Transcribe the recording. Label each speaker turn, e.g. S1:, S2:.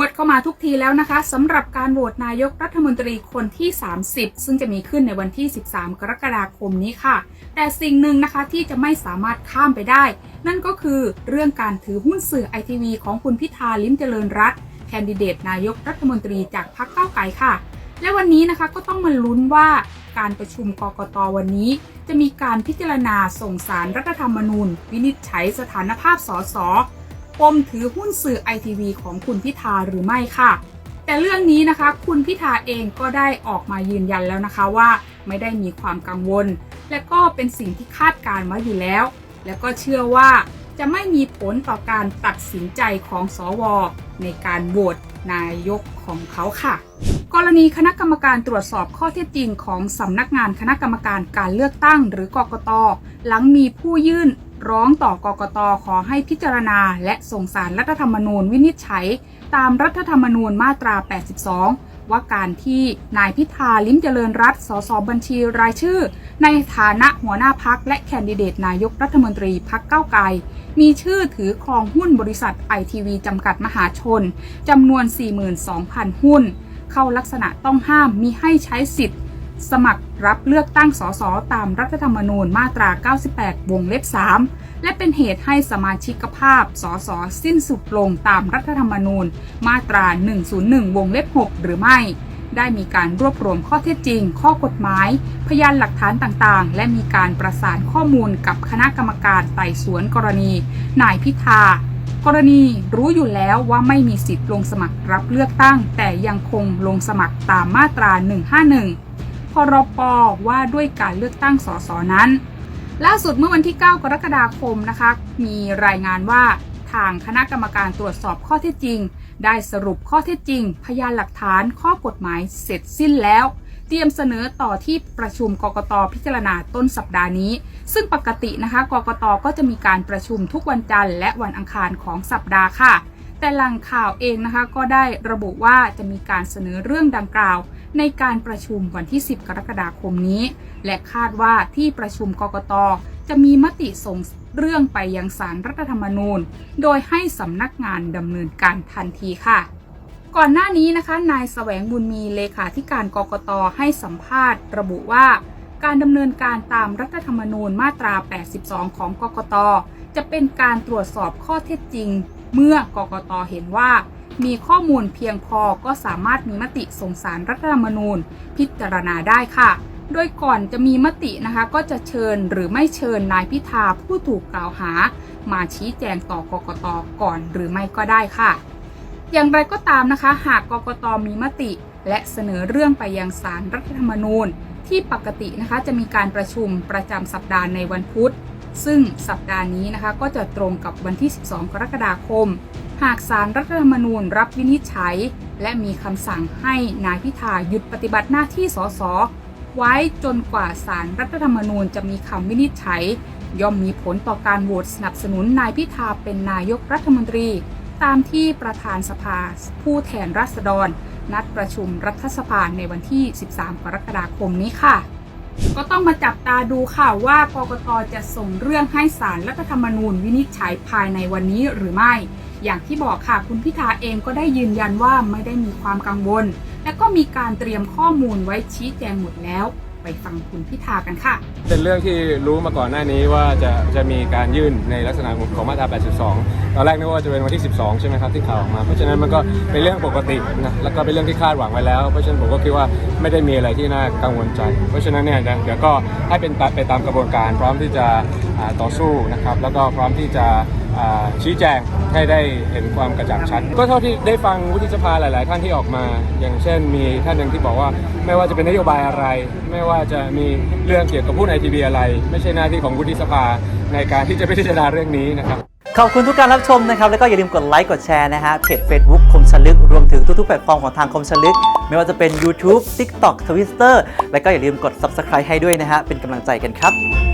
S1: วดเข้ามาทุกทีแล้วนะคะสำหรับการโหวตนายกรัฐมนตรีคนที่ 30 ซึ่งจะมีขึ้นในวันที่ 13 กรกฎาคมนี้ค่ะ แต่สิ่งหนึ่งนะคะที่จะไม่สามารถข้ามไปได้ นั่นก็คือเรื่องการถือหุ้นสื่อไอทีวีของคุณพิธาลิ้มเจริญรัตแคนดิเดตนายกรัฐมนตรีจากพรรคก้าวไกลค่ะ และวันนี้นะคะก็ต้องมาลุ้นว่าการประชุมกกตวันนี้ จะมีการพิจารณาส่งสารรัฐธรรมนูญ วินิจฉัยสถานภาพสส ปมถือหุ้นสื่อไอทีวีของคุณพิธาหรือไม่ค่ะ แต่เรื่องนี้นะคะ คุณพิธาเองก็ได้ออกมายืนยันแล้วนะคะว่าไม่ได้มีความกังวล และก็เป็นสิ่งที่คาดการณ์ไว้อยู่แล้ว และก็เชื่อว่าจะไม่มีผลต่อการตัดสินใจของสว ในการโหวตนายกของเขาค่ะ กรณีคณะกรรมการตรวจสอบข้อเท็จจริงของสำนักงานคณะกรรมการการเลือกตั้งหรือกกตหลังมีผู้ยื่น ร้องต่อกกตขอให้พิจารณา และส่งสารรัฐธรรมนูญวินิจฉัย ตามรัฐธรรมนูญมาตรา 82 ว่าการที่นายพิธาลิ้มเจริญรัตสสบัญชีรายชื่อ ในฐานะหัวหน้าพักและแคนดิเดตนายกรัฐมนตรีพักเก้าไกล มีชื่อถือครองหุ้นบริษัทไอทีวีจำกัดมหาชนจำนวน 42,000 หุ้น เข้าลักษณะต้องห้ามมิให้ใช้สิทธิ์ สมัครรับเลือกตั้งสสตามรัฐธรรมนูญมาตรา 98 วงเล็บ 3 และเป็นเหตุให้สมาชิกภาพสสสิ้นสุดลงตามรัฐธรรมนูญมาตรา 101 วงเล็บ 6 หรือไม่ ได้มีการรวบรวมข้อเท็จจริง ข้อกฎหมาย พยานหลักฐานต่างๆ และมีการประสานข้อมูลกับคณะกรรมการไต่สวนกรณี นายพิธากรณีรู้อยู่แล้วว่าไม่มีสิทธิ์ลงสมัครรับเลือกตั้ง แต่ยังคงลงสมัครตามมาตรา 151 รปว่าด้วยการเลือกตั้งสสนั้น ล่าสุดเมื่อวันที่ 9 กรกฎาคมนะคะ มีรายงานว่าทางคณะกรรมการตรวจสอบข้อเท็จจริง ได้สรุปข้อเท็จจริง พยานหลักฐานข้อกฎหมายเสร็จสิ้นแล้ว เตรียมเสนอต่อที่ประชุมกกตพิจารณาต้นสัปดาห์นี้ ซึ่งปกตินะคะกกตก็จะมีการประชุมทุกวันจันทร์และวันอังคารของสัปดาห์ค่ะ แต่หลังข่าวเองนะคะก็ได้ระบุว่าจะมีการเสนอเรื่องดังกล่าว ในการประชุมวันที่ 10 กรกฎาคมนี้ และคาดว่าที่ประชุมกกตจะมีมติส่งเรื่องไปยังสารรัฐธรรมนูญ โดยให้สำนักงานดำเนินการทันทีค่ะก่อนหน้านี้นะคะ นายแสวงบุญมีเลขาธิการกกตให้สัมภาษณ์ ระบุว่า การดำเนินการตามรัฐธรรมนูญมาตรา 82 ของกกต จะเป็นการตรวจสอบข้อเท็จจริง เมื่อกกตเห็นว่า มีข้อมูลเพียงพอก็สามารถมีมติส่งสารรัฐธรรมนูญ พิจารณาได้ค่ะ โดยก่อนจะมีมตินะคะก็จะเชิญหรือไม่เชิญนายพิธาผู้ถูกกล่าวหา มาชี้แจงต่อกกตก่อนหรือไม่ก็ได้ค่ะ อย่างไรก็ตามนะคะ หากกกตมีมติ และเสนอเรื่องไปยังสารรัฐธรรมนูญ ที่ปกตินะคะจะมีการประชุมประจำสัปดาห์ในวันพุธซึ่งสัปดาห์นี้นะคะก็จะตรงกับวันที่ 12 กรกฎาคม หากสารรัฐธรรมนูญรับวินิจฉัย และมีคำสั่งให้นายพิธาหยุดปฏิบัติหน้าที่สสไว้จนกว่าสารรัฐธรรมนูญจะมีคำวินิจฉัย ย่อมมีผลต่อการโหวตสนับสนุนนายพิธาเป็นนายกรัฐมนตรี ตามที่ประธานสภาผู้แทนราษฎร นัดประชุมรัฐสภาในวันที่ 13 กรกฎาคมนี้ค่ะ ก็ต้องมาจับตาดูค่ะว่ากกตจะส่งเรื่องให้ศารรัฐธรรมนูญวินิจฉัยภายในวันนี้หรือไม่ อย่างที่บอกค่ะคุณพิธาเองก็ได้ยืนยันว่าไม่ได้มีความกังวล และก็มีการเตรียมข้อมูลไว้ชี้แจงหมดแล้ว ไปฟังคุณพิธากันค่ะ
S2: เป็นเรื่องที่รู้มาก่อนหน้านี้ว่าจะจะมีการยื่นในลักษณะของมาตรา 82 ตอนแรกนึกว่าจะเป็นวันที่ 12 ใช่ไหมครับที่ข่าวออกมา เพราะฉะนั้นมันก็เป็นเรื่องปกตินะ แล้วก็เป็นเรื่องที่คาดหวังไว้แล้ว เพราะฉะนั้นผมก็คิดว่าไม่ได้มีอะไรที่น่ากังวลใจ เพราะฉะนั้นเนี่ยเดี๋ยวก็ให้เป็นไปตามกระบวนการ พร้อมที่จะต่อสู้นะครับ แล้วก็พร้อมที่จะ ชี้แจงให้ได้เห็นความกระจ่างชัด ก็เท่าที่ได้ฟังวุฒิสภาหลาย ๆ ท่านที่ออกมา อย่างเช่น มีท่านหนึ่งที่บอกว่า ไม่ว่าจะเป็นนโยบายอะไร ไม่ว่าจะมีเรื่องเกี่ยวกับผู้ในทีวีอะไร ไม่ใช่หน้าที่ของวุฒิสภาในการที่จะพิจารณาเรื่องนี้นะครับ
S3: ขอบคุณทุกการรับชมนะครับ แล้วก็อย่าลืมกดไลค์กดแชร์นะฮะเพจ Facebook คมชลึก รวมถึงทุก ๆ แพลตฟอร์มของทางคมชลึก ไม่ว่าจะเป็น YouTube TikTok Twitter แล้วก็อย่าลืมกด Subscribe ให้ด้วยนะฮะเป็นกำลังใจกันครับ